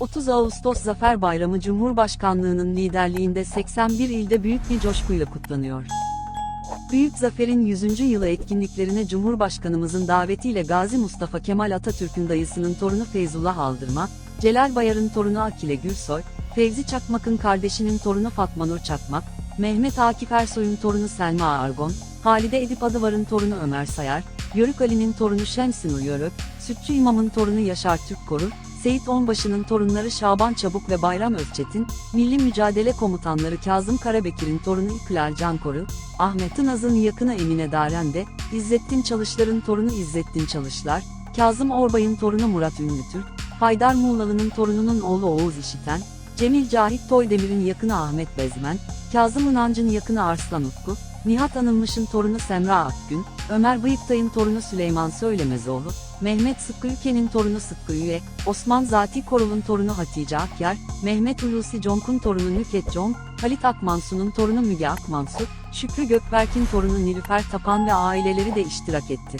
30 Ağustos Zafer Bayramı Cumhurbaşkanlığının liderliğinde 81 ilde büyük bir coşkuyla kutlanıyor. Büyük Zafer'in 100. yılı etkinliklerine Cumhurbaşkanımızın davetiyle Gazi Mustafa Kemal Atatürk'ün dayısının torunu Feyzullah Aldırma, Celal Bayar'ın torunu Akile Gürsoy, Fevzi Çakmak'ın kardeşinin torunu Fatma Nur Çakmak, Mehmet Akif Ersoy'un torunu Selma Argon, Halide Edip Adıvar'ın torunu Ömer Sayar, Yörük Ali'nin torunu Şemsin Yörük, Sütçü İmam'ın torunu Yaşar Türkkoru, Seyit Onbaşı'nın torunları Şaban Çabuk ve Bayram Özçetin, Milli Mücadele Komutanları Kazım Karabekir'in torunu İklal Cankoru, Ahmet Tınaz'ın yakını Emine Darende, İzzettin Çalışlar'ın torunu İzzettin Çalışlar, Kazım Orbay'ın torunu Murat Ünlütürk, Haydar Muğlalı'nın torununun oğlu Oğuz İşiten, Cemil Cahit Toydemir'in yakını Ahmet Bezmen, Kazım İnancı'nın yakını Arslan Utku, Nihat Anılmış'ın torunu Semra Akgün, Ömer Bıyıktay'ın torunu Süleyman Söylemezoğlu, Mehmet Sıtkı Ülken'in torunu Sıtkı Üyek, Osman Zati Korul'un torunu Hatice Akyar, Mehmet Hulusi Conk'un torunu Nüket Conk, Halit Akmansu'nun torunu Müge Akmansu, Şükrü Gökberk'in torunu Nilüfer Tapan ve aileleri de iştirak etti.